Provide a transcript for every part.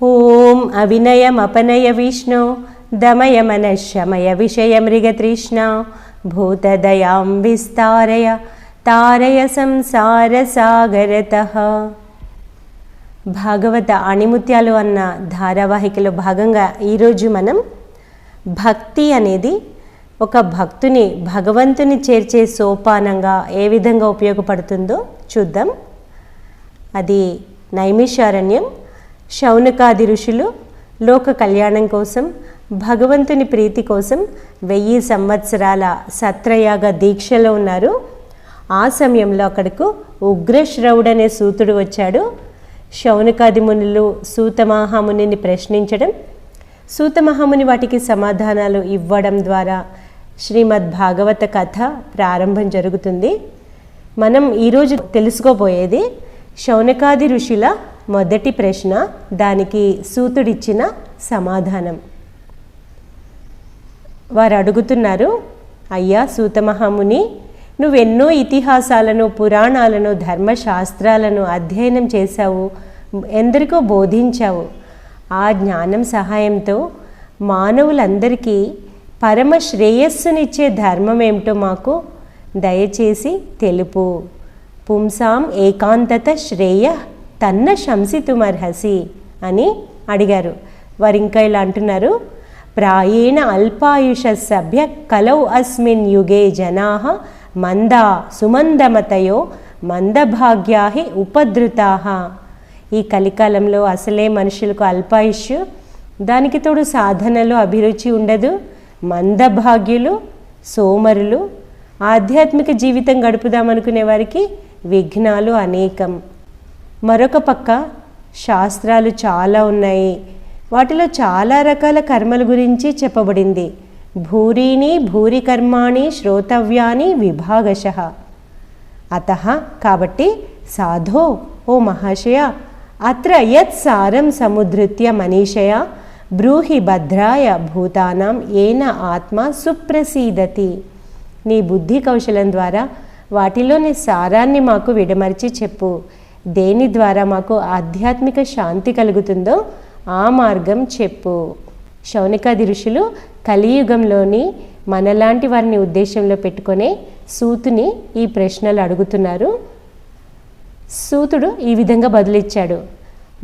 ఓం అవినయం అపనయ విష్ణు దమయ మనశమయ విషయ మృగతృష్ణ భూతదయాం విస్తారయ తారయ సంసారసాగరత భాగవత అణిముత్యాలు అన్న ధారావాహికలో భాగంగా ఈరోజు మనం భక్తి అనేది ఒక భక్తుని భగవంతుని చేర్చే సోపానంగా ఏ విధంగా ఉపయోగపడుతుందో చూద్దాం. అది నైమిషారణ్యం శౌనకాది ఋషులు లోక కళ్యాణం కోసం భగవంతుని ప్రీతి కోసం వెయ్యి సంవత్సరాల సత్రయాగ దీక్షలో ఉన్నారు. ఆ సమయంలో అక్కడకు ఉగ్రశ్రవుడు అనే సూతుడు వచ్చాడు. శౌనకాది మునులు సూతమహామునిని ప్రశ్నించడం సూతమహాముని వాటికి సమాధానాలు ఇవ్వడం ద్వారా శ్రీమద్ భాగవత కథ ప్రారంభం జరుగుతుంది. మనం ఈరోజు తెలుసుకోబోయేది శౌనకాది ఋషుల మొదటి ప్రశ్న దానికి సూతుడిచ్చిన సమాధానం. వారు అడుగుతున్నారు అయ్యా సూతమహాముని నువ్వెన్నో ఇతిహాసాలను పురాణాలను ధర్మశాస్త్రాలను అధ్యయనం చేశావు ఎందరికో బోధించావు. ఆ జ్ఞానం సహాయంతో మానవులందరికీ పరమ శ్రేయస్సునిచ్చే ధర్మం ఏమిటో మాకు దయచేసి తెలుపు. పుంసాం ఏకాంతత శ్రేయ తన్న శంసితుమర్హసి అని అడిగారు. వారు ఇంకా ఇలా అంటున్నారు. ప్రాయేణ అల్పాయుష సభ్య కలౌ అస్మిన్ యుగే జనా మందా సుమందమతయో మందభాగ్యాహి ఉపద్రుతా. ఈ కలికాలంలో అసలే మనుషులకు అల్పాయుష్యు దానికి తోడు సాధనలో అభిరుచి ఉండదు. మందభాగ్యులు సోమరులు ఆధ్యాత్మిక జీవితం గడుపుదామనుకునే వారికి విఘ్నాలు అనేకం. మరొక పక్క శాస్త్రాలు చాలా ఉన్నాయి. వాటిలో చాలా రకాల కర్మల గురించి చెప్పబడింది. భూరీని భూరి కర్మాణి శ్రోతవ్యాని విభాగశ. అత కాబట్టి సాధో ఓ మహాశయ! అత్ర యత్ సారం సముద్ధృత్య మనీషయ బ్రూహి భద్రాయ భూతానాం ఏన ఆత్మ సుప్రసీదతి. నీ బుద్ధి కౌశలం ద్వారా వాటిలోని సారాన్ని మాకు విడమర్చి చెప్పు. దేని ద్వారా మాకు ఆధ్యాత్మిక శాంతి కలుగుతుందో ఆ మార్గం చెప్పు. శౌనికాది ఋషులు కలియుగంలోని మనలాంటి వారిని ఉద్దేశంలో పెట్టుకునే సూతుని ఈ ప్రశ్నలు అడుగుతున్నారు. సూతుడు ఈ విధంగా బదులిచ్చాడు.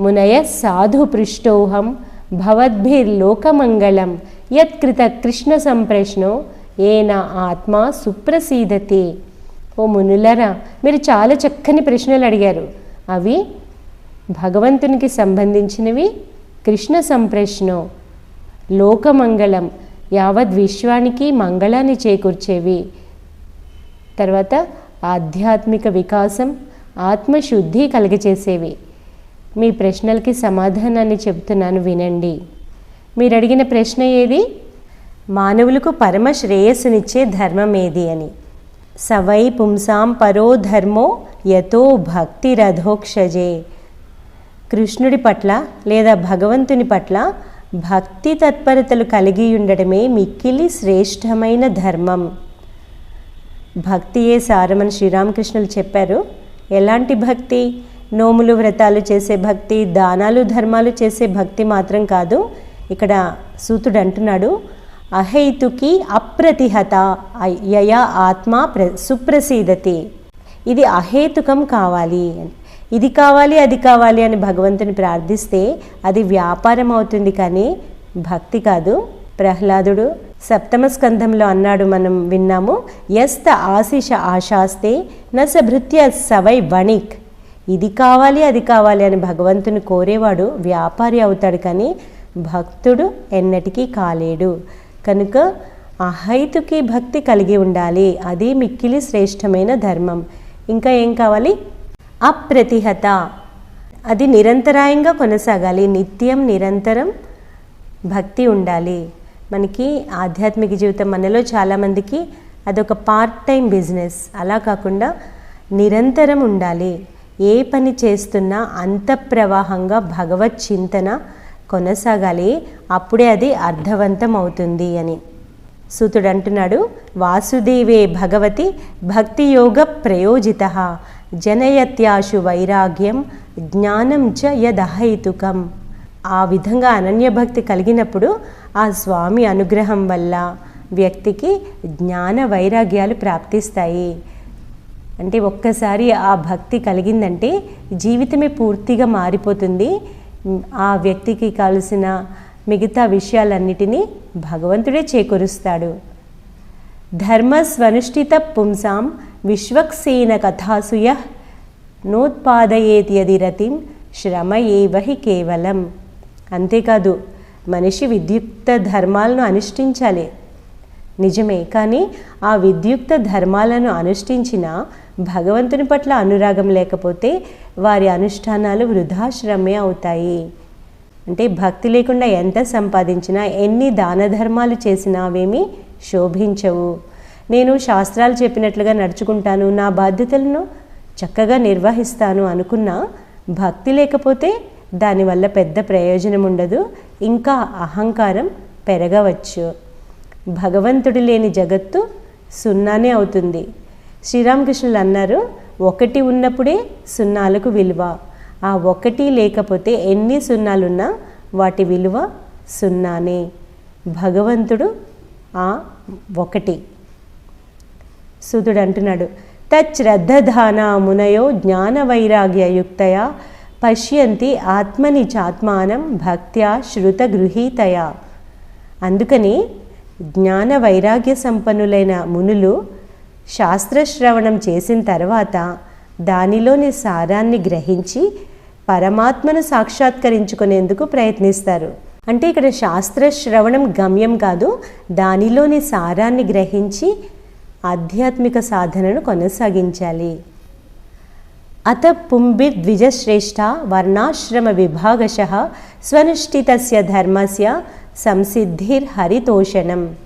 మునయ సాధు పృష్టోహం భవద్భిర్లోకమంగళం యత్కృత కృష్ణ సంప్రశ్నో ఏన ఆత్మ సుప్రసీదతి. ఓ మునులరా మీరు చాలా చక్కని ప్రశ్నలు అడిగారు. అవి భగవంతునికి సంబంధించినవి. కృష్ణ సంప్రశ్నో లోకమంగళం యావద్ విశ్వానికి మంగళాన్ని చేకూర్చేవి. తర్వాత ఆధ్యాత్మిక వికాసం ఆత్మశుద్ధి కలుగచేసేవి మీ ప్రశ్నలకి సమాధానాన్ని చెప్తున్నాను వినండి. మీరు అడిగిన ప్రశ్న ఏది? మానవులకు పరమ శ్రేయస్సునిచ్చే ధర్మం ఏది అని. సవై పుంసాం పరో ధర్మో యతో భక్తి రథోక్షజే కృష్ణుడి పట్ల లేదా భగవంతుని పట్ల భక్తి తత్పరతలు కలిగి ఉండడమే మిక్కిలి శ్రేష్టమైన ధర్మం. భక్తియే సారమని శ్రీరామకృష్ణులు చెప్పారు. ఎలాంటి భక్తి? నోములు వ్రతాలు చేసే భక్తి దానాలు ధర్మాలు చేసే భక్తి మాత్రం కాదు. ఇక్కడ సూతుడు అంటున్నాడు అహైతుకి అప్రతిహత యయా ఆత్మ ప్ర సుప్రసీదతి. ఇది అహేతుకం కావాలి. అని ఇది కావాలి అది కావాలి అని భగవంతుని ప్రార్థిస్తే అది వ్యాపారం అవుతుంది కానీ భక్తి కాదు. ప్రహ్లాదుడు సప్తమ స్కంధంలో అన్నాడు మనం విన్నాము యస్త ఆశిష ఆశాస్తే నస భృత్య సవై వణిక్. ఇది కావాలి అది కావాలి అని భగవంతుని కోరేవాడు వ్యాపారి అవుతాడు కానీ భక్తుడు ఎన్నటికీ కాలేడు. కనుక అహైతుకి భక్తి కలిగి ఉండాలి. అది మిక్కిలి శ్రేష్టమైన ధర్మం. ఇంకా ఏం కావాలి? అప్రతిహత. అది నిరంతరాయంగా కొనసాగాలి. నిత్యం నిరంతరం భక్తి ఉండాలి. మనకి ఆధ్యాత్మిక జీవితం మనలో చాలామందికి అదొక పార్ట్ టైం బిజినెస్. అలా కాకుండా నిరంతరం ఉండాలి. ఏ పని చేస్తున్నా అంత ప్రవాహంగా భగవత్ చింతన కొనసాగాలి అప్పుడే అది అర్థవంతం అవుతుంది అని. సూతుడు అంటున్నాడు వాసుదేవే భగవతి భక్తి యోగ ప్రయోజిత జనయత్యాశు వైరాగ్యం జ్ఞానం చ యదహైతుకం. ఆ విధంగా అనన్యభక్తి కలిగినప్పుడు ఆ స్వామి అనుగ్రహం వల్ల వ్యక్తికి జ్ఞాన వైరాగ్యాలు ప్రాప్తిస్తాయి. అంటే ఒక్కసారి ఆ భక్తి కలిగిందంటే జీవితమే పూర్తిగా మారిపోతుంది. ఆ వ్యక్తికి కావలసిన మిగతా విషయాలన్నిటినీ భగవంతుడే చేకూరుస్తాడు. ధర్మస్వనుష్ఠిత పుంసాం విశ్వక్సేన కథాసుయ నోత్పాదయేతి యది రతిం శ్రమ ఏవహి కేవలం. అంతేకాదు మనిషి విద్యుక్త ధర్మాలను అనుష్ఠించాలి. నిజమే. కానీ ఆ విద్యుక్త ధర్మాలను అనుష్ఠించిన భగవంతుని పట్ల అనురాగం లేకపోతే వారి అనుష్ఠానాలు వృధాశ్రమే అవుతాయి. అంటే భక్తి లేకుండా ఎంత సంపాదించినా ఎన్ని దాన ధర్మాలు చేసినా అవేమీ శోభించవు. నేను శాస్త్రాలు చెప్పినట్లుగా నడుచుకుంటాను నా బాధ్యతలను చక్కగా నిర్వహిస్తాను అనుకున్నా భక్తి లేకపోతే దానివల్ల పెద్ద ప్రయోజనం ఉండదు ఇంకా అహంకారం పెరగవచ్చు. భగవంతుడు లేని జగత్తు సున్నానే అవుతుంది. శ్రీరామకృష్ణులు అన్నారు ఒకటి ఉన్నప్పుడే సున్నాలకు విలువ. ఆ ఒకటి లేకపోతే ఎన్ని సున్నాలున్నా వాటి విలువ సున్నానే. భగవంతుడు ఆ ఒకటి. సూదుడు అంటున్నాడు తచ్శ్రద్ధధాన మునయో జ్ఞాన వైరాగ్యయుక్తయా పశ్యంతి ఆత్మని చాత్మానం భక్త్యా శృతగృహీతయా అందుకని జ్ఞాన వైరాగ్య సంపన్నులైన మునులు శాస్త్రశ్రవణం చేసిన తర్వాత దానిలోని సారాన్ని గ్రహించి పరమాత్మను సాక్షాత్కరించుకునేందుకు ప్రయత్నిస్తారు. అంటే ఇక్కడ శాస్త్రశ్రవణం గమ్యం కాదు దానిలోని సారాన్ని గ్రహించి ఆధ్యాత్మిక సాధనను కొనసాగించాలి. అత పుంభిర్ద్విజశ్రేష్ఠ వర్ణాశ్రమ విభాగశ స్వనుష్ఠితస్య ధర్మస్య సంసిద్ధిర్ హరితోషణం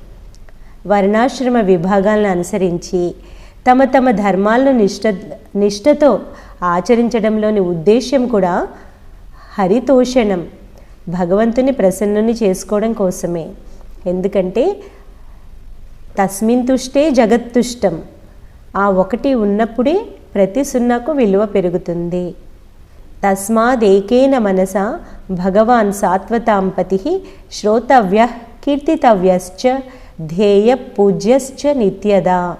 వర్ణాశ్రమ విభాగాలను అనుసరించి తమ తమ ధర్మాలను నిష్ట నిష్ఠతో ఆచరించడంలోని ఉద్దేశ్యం కూడా హరితోషణం. భగవంతుని ప్రసన్నుని చేసుకోవడం కోసమే. ఎందుకంటే తస్మిన్ తుష్టే జగత్తుష్టం. ఆ ఒకటి ఉన్నప్పుడే ప్రతి సున్నాకు విలువ పెరుగుతుంది. తస్మాదేకేన మనస భగవాన్ సాత్వతాంపతి శ్రోతవ్య కీర్తితవ్యశ్చ ధ్యేయ పూజ్యశ్చ నిత్యదా.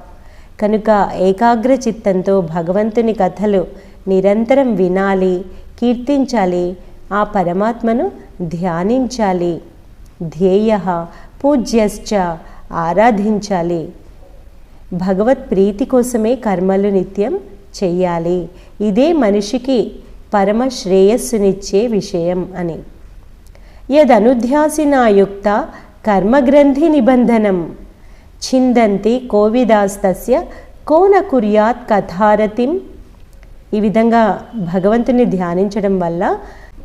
కనుక ఏకాగ్ర చిత్తంతో భగవంతుని కథలు నిరంతరం వినాలి కీర్తించాలి ఆ పరమాత్మను ధ్యానించాలి. ధ్యేయ పూజ్యశ్చ ఆరాధించాలి. భగవత్ ప్రీతి కోసమే కర్మలు నిత్యం చెయ్యాలి ఇదే మనిషికి పరమ శ్రేయస్సునిచ్చే విషయం అని. యదనుధ్యాసినాయుక్త కర్మగ్రంథి నిబంధనం. చిందంతి కోవిదాస్తస్య కోన కుర్యాత్ కథారతిం. ఈ విధంగా భగవంతుని ధ్యానించడం వల్ల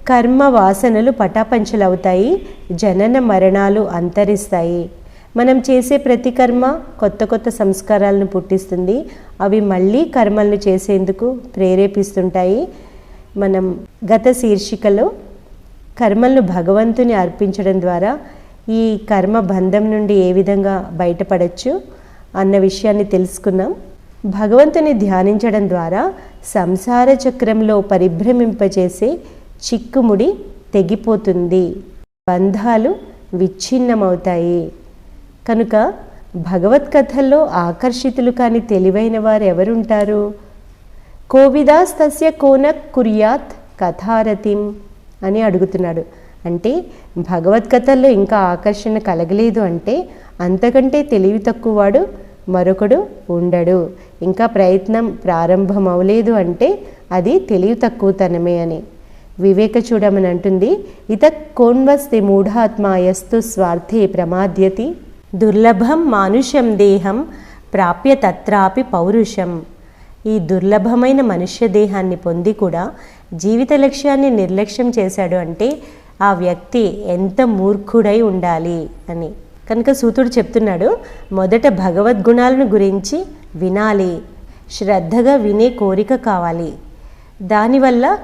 కర్మ వాసనలు పటాపంచలవుతాయి జనన మరణాలు అంతరిస్తాయి. మనం చేసే ప్రతి కర్మ కొత్త కొత్త సంస్కారాలను పుట్టిస్తుంది. అవి మళ్ళీ కర్మలను చేసేందుకు ప్రేరేపిస్తుంటాయి. మనం గత శీర్షికలో కర్మలను భగవంతుని అర్పించడం ద్వారా ఈ కర్మ బంధం నుండి ఏ విధంగా బయటపడచ్చు అన్న విషయాన్ని తెలుసుకున్నాం. భగవంతుని ధ్యానించడం ద్వారా సంసార చక్రంలో పరిభ్రమింపజేసే చిక్కుముడి తెగిపోతుంది. బంధాలు విచ్ఛిన్నమవుతాయి. కనుక భగవత్ కథల్లో ఆకర్షితులు కాని తెలివైన వారు ఎవరుంటారు కోవిదాస్ తస్య కోన కుర్యాత్ కథారతిం అని అడుగుతున్నాడు. అంటే భగవద్గతల్లో ఇంకా ఆకర్షణ కలగలేదు అంటే అంతకంటే తెలివి తక్కువవాడు మరొకడు ఉండడు. ఇంకా ప్రయత్నం ప్రారంభం అవలేదు అంటే అది తెలివి తక్కువతనమే అని. వివేక చూడమని అంటుంది ఇత కోన్వస్తి మూఢాత్మాయస్తు స్వార్థే ప్రమాద్యతి దుర్లభం మానుషం దేహం ప్రాప్య తత్రాపి పౌరుషం. ఈ దుర్లభమైన మనుష్య దేహాన్ని పొంది కూడా జీవిత లక్ష్యాన్ని నిర్లక్ష్యం చేశాడు అంటే ఆ వ్యక్తి ఎంత మూర్ఖుడై ఉండాలి అని. కనుక సూతుడు చెప్తున్నాడు మొదట భగవద్గుణాలను గురించి వినాలి. శ్రద్ధగా వినే కోరిక కావాలి. దానివల్ల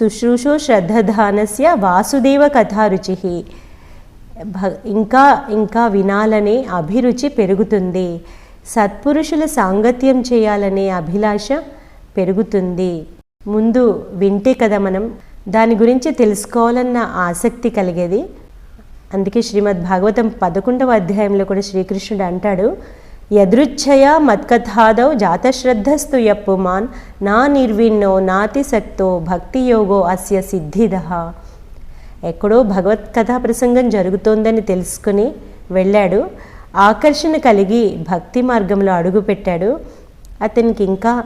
శుశ్రూషో శ్రద్ధధానస్య వాసుదేవ కథారుచి. భ ఇంకా ఇంకా వినాలనే అభిరుచి పెరుగుతుంది. సత్పురుషుల సాంగత్యం చేయాలనే అభిలాష పెరుగుతుంది. ముందు వింటే కదా మనం. దాని గురించి తెలుసుకోవాలన్న ఆసక్తి కలిగేది. అందుకే శ్రీమద్ భాగవతం పదకొండవ అధ్యాయంలో కూడా శ్రీకృష్ణుడు అంటాడు యదృచ్ఛయ మత్కథాదౌ జాతశ్రద్ధస్తు యప్పుమాన్ నా నిర్విన్నో నాతిశక్తో భక్తి యోగో అస్య సిద్ధిద. ఎక్కడో భగవత్కథా ప్రసంగం జరుగుతోందని తెలుసుకుని వెళ్ళాడు. ఆకర్షణ కలిగి భక్తి మార్గంలో అడుగుపెట్టాడు అతనికి ఇంకా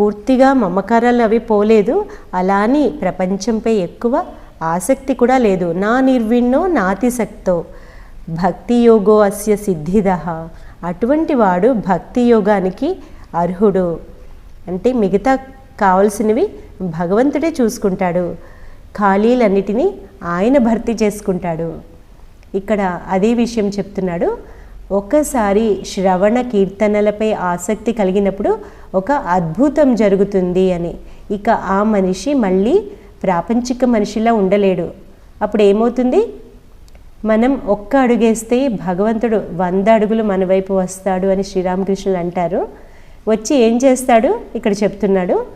పూర్తిగా మమకారాలు అవి పోలేదు. అలా అని ప్రపంచంపై ఎక్కువ ఆసక్తి కూడా లేదు. నా నిర్విణ్ణో నాతిశక్తో భక్తి యోగో అస్య సిద్ధిదహ అటువంటి వాడు భక్తి యోగానికి అర్హుడు. అంటే మిగతా కావలసినవి భగవంతుడే చూసుకుంటాడు. ఖాళీలన్నిటినీ ఆయన భర్తీ చేసుకుంటాడు. ఇక్కడ అదే విషయం చెప్తున్నాడు. ఒక్కసారి శ్రవణ కీర్తనలపై ఆసక్తి కలిగినప్పుడు ఒక అద్భుతం జరుగుతుంది అని. ఇక ఆ మనిషి మళ్ళీ ప్రాపంచిక మనిషిలా ఉండలేడు. అప్పుడు ఏమవుతుంది మనం ఒక్క అడుగేస్తే భగవంతుడు వంద అడుగులు మన వైపు వస్తాడు అని శ్రీరామకృష్ణులు అంటారు. వచ్చి ఏం చేస్తాడు? ఇక్కడ చెప్తున్నాడు.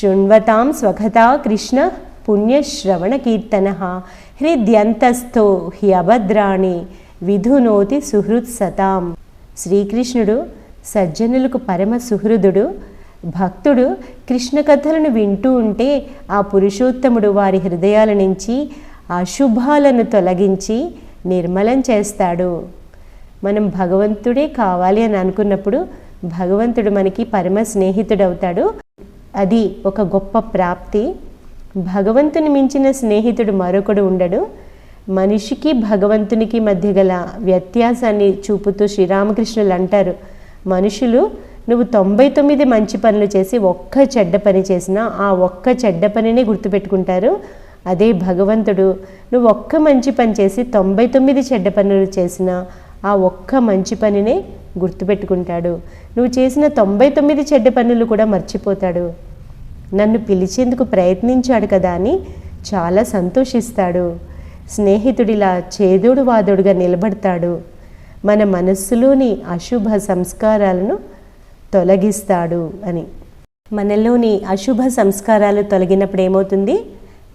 శృణ్వతాం స్వగతా కృష్ణ పుణ్యశ్రవణ కీర్తన హృద్యంతస్థో హి అభద్రాణి విధునోతి సుహృత్సతాం శ్రీకృష్ణుడు సజ్జనులకు పరమ సుహృదుడు. భక్తుడు కృష్ణ కథలను వింటూ ఉంటే ఆ పురుషోత్తముడు వారి హృదయాల నుంచి అశుభాలను తొలగించి నిర్మలం చేస్తాడు. మనం భగవంతుడే కావాలి అని అనుకున్నప్పుడు భగవంతుడు మనకి పరమ స్నేహితుడవుతాడు. అది ఒక గొప్ప ప్రాప్తి. భగవంతుని మించిన స్నేహితుడు మరొకడు ఉండడు. మనిషికి భగవంతునికి మధ్య గల వ్యత్యాసాన్ని చూపుతూ శ్రీరామకృష్ణులు అంటారు. మనుషులు నువ్వు తొంభై తొమ్మిది మంచి పనులు చేసి ఒక్క చెడ్డ పని చేసినా ఆ ఒక్క చెడ్డ పనినే గుర్తుపెట్టుకుంటారు. అదే భగవంతుడు నువ్వు ఒక్క మంచి పని చేసి తొంభై తొమ్మిది చెడ్డ పనులు చేసినా ఆ ఒక్క మంచి పనినే గుర్తుపెట్టుకుంటాడు. నువ్వు చేసిన తొంభై తొమ్మిది చెడ్డ పనులు కూడా మర్చిపోతాడు. నన్ను పిలిచేందుకు ప్రయత్నించాడు కదా అని చాలా సంతోషిస్తాడు. స్నేహితుడిలా చేదుడు వాదుడుగా నిలబడతాడు. మన మనస్సులోని అశుభ సంస్కారాలను తొలగిస్తాడు అని. మనలోని అశుభ సంస్కారాలు తొలగినప్పుడు ఏమవుతుంది?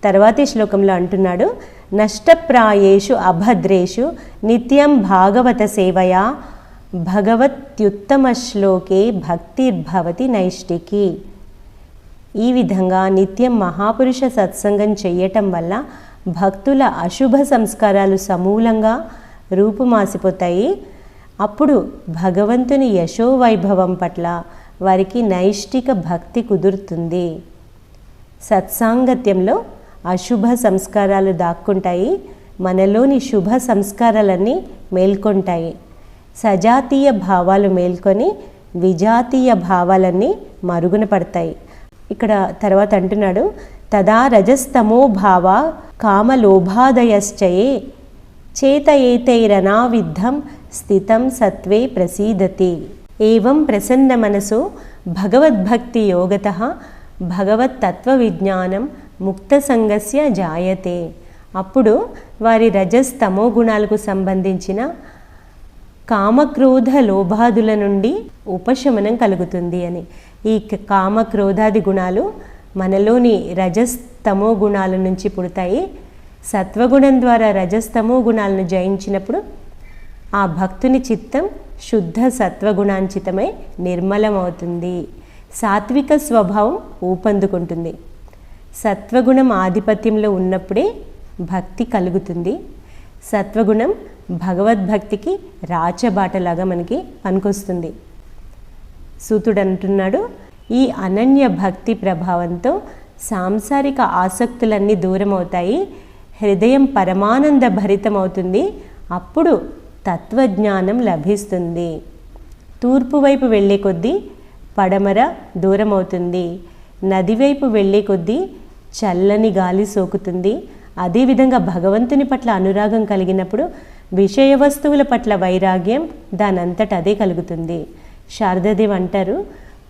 తర్వాతి శ్లోకంలో అంటున్నాడు నష్టప్రాయేషు అభద్రేషు నిత్యం భాగవత సేవయా భగవత్యుత్తమ శ్లోకే భక్తిర్భవతి నైష్టికి ఈ విధంగా నిత్యం మహాపురుష సత్సంగం చెయ్యటం వల్ల భక్తుల అశుభ సంస్కారాలు సమూలంగా రూపుమాసిపోతాయి. అప్పుడు భగవంతుని యశోవైభవం పట్ల వారికి నైష్టిక భక్తి కుదురుతుంది. సత్సాంగత్యంలో అశుభ సంస్కారాలు దాక్కుంటాయి. మనలోని శుభ సంస్కారాలన్నీ మేల్కొంటాయి. సజాతీయ భావాలు మేల్కొని విజాతీయ భావాలన్నీ మరుగున పడతాయి. ఇక్కడ తర్వాత అంటున్నాడు తదా రజస్తమో భావ కామలోభాదయశ్చయే. చేతయేతైరనావిద్ధం స్థితం సత్వే ప్రసీదతి. ఏవం ప్రసన్న మనసు భగవద్భక్తి యోగత భగవత్తత్వ విజ్ఞానం ముక్త సంగస్య జాయతే. అప్పుడు వారి రజస్ తమో గుణాలకు సంబంధించిన కామక్రోధ లోభాదుల నుండి ఉపశమనం కలుగుతుంది అని. ఈ క- కామక్రోధాది గుణాలు మనలోని రజస్తమో గుణాల నుంచి పుడతాయి. సత్వగుణం ద్వారా రజస్తమో గుణాలను జయించినప్పుడు ఆ భక్తుని చిత్తం శుద్ధ సత్వగుణాంచితమై నిర్మలమవుతుంది. సాత్విక స్వభావం ఊపందుకుంటుంది. సత్వగుణం ఆధిపత్యంలో ఉన్నప్పుడే భక్తి కలుగుతుంది. సత్వగుణం భగవద్భక్తికి రాచబాటలాగా మనకి పనికొస్తుంది. సూతుడు అంటున్నాడు ఈ అనన్య భక్తి ప్రభావంతో సాంసారిక ఆసక్తులన్నీ దూరం అవుతాయి హృదయం పరమానంద భరితమవుతుంది అప్పుడు తత్వజ్ఞానం లభిస్తుంది. తూర్పు వైపు వెళ్ళే కొద్దీ పడమర దూరం అవుతుంది నది వైపు వెళ్ళే కొద్దీ చల్లని గాలి సోకుతుంది. అదేవిధంగా భగవంతుని పట్ల అనురాగం కలిగినప్పుడు విషయ వస్తువుల పట్ల వైరాగ్యం దానంతట అదే కలుగుతుంది. శారదాదేవి అంటారు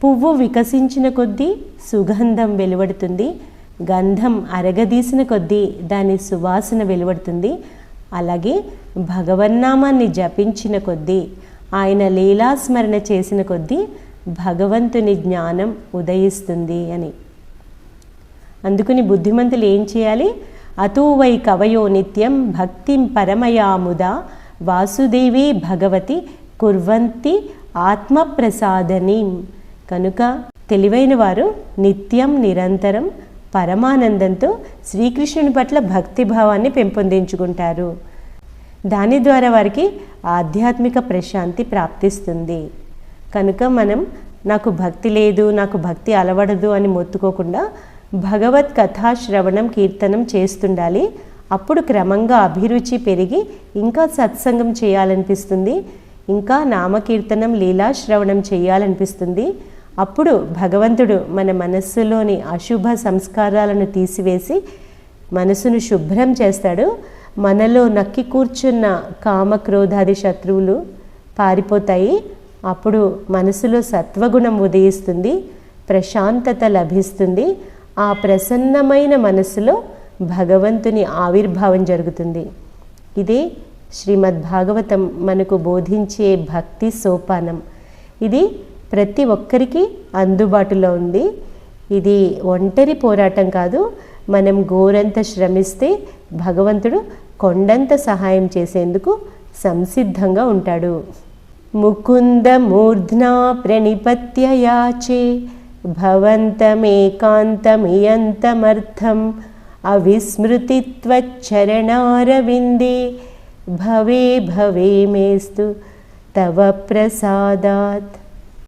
పువ్వు వికసించిన కొద్దీ సుగంధం వెలువడుతుంది. గంధం అరగదీసిన కొద్దీ దాని సువాసన వెలువడుతుంది. అలాగే భగవన్నామాన్ని జపించిన కొద్దీ ఆయన లీలాస్మరణ చేసిన కొద్దీ భగవంతుని జ్ఞానం ఉదయిస్తుంది అని. అందుకని బుద్ధిమంతులు ఏం చేయాలి? అతూవై కవయో నిత్యం భక్తిం పరమయాముదా వాసుదేవే భగవతి కుర్వంతి ఆత్మప్రసాదనీం. కనుక తెలివైన వారు నిత్యం నిరంతరం పరమానందంతో శ్రీకృష్ణుని పట్ల భక్తిభావాన్ని పెంపొందించుకుంటారు. దాని ద్వారా వారికి ఆధ్యాత్మిక ప్రశాంతి ప్రాప్తిస్తుంది. కనుక మనం నాకు భక్తి లేదు నాకు భక్తి అలవడదు అని మొత్తుకోకుండా భగవత్ కథా శ్రవణం కీర్తనం చేస్తుండాలి. అప్పుడు క్రమంగా అభిరుచి పెరిగి ఇంకా సత్సంగం చేయాలనిపిస్తుంది. ఇంకా నామకీర్తనం లీలాశ్రవణం చేయాలనిపిస్తుంది. అప్పుడు భగవంతుడు మన మనస్సులోని అశుభ సంస్కారాలను తీసివేసి మనసును శుభ్రం చేస్తాడు. మనలో నక్కి కూర్చున్న కామక్రోధాది శత్రువులు పారిపోతాయి. అప్పుడు మనసులో సత్వగుణం ఉదయిస్తుంది ప్రశాంతత లభిస్తుంది. ఆ ప్రసన్నమైన మనసులో భగవంతుని ఆవిర్భావం జరుగుతుంది. ఇదే శ్రీమద్భాగవతం మనకు బోధించే భక్తి సోపానం. ఇది ప్రతి ఒక్కరికి అందుబాటులో ఉంది. ఇది ఒంటరి పోరాటం కాదు. మనం గోరంత శ్రమిస్తే భగవంతుడు కొండంత సహాయం చేసేందుకు సంసిద్ధంగా ఉంటాడు. ముకుంద మూర్ధ్నా ప్రణిపత్య యాచే భవంతమేకాంతమియంతమర్థం అవిస్మృతిత్వచ్చరణారవిందే భవే భవే మేస్తు తవ ప్రసాదాత్.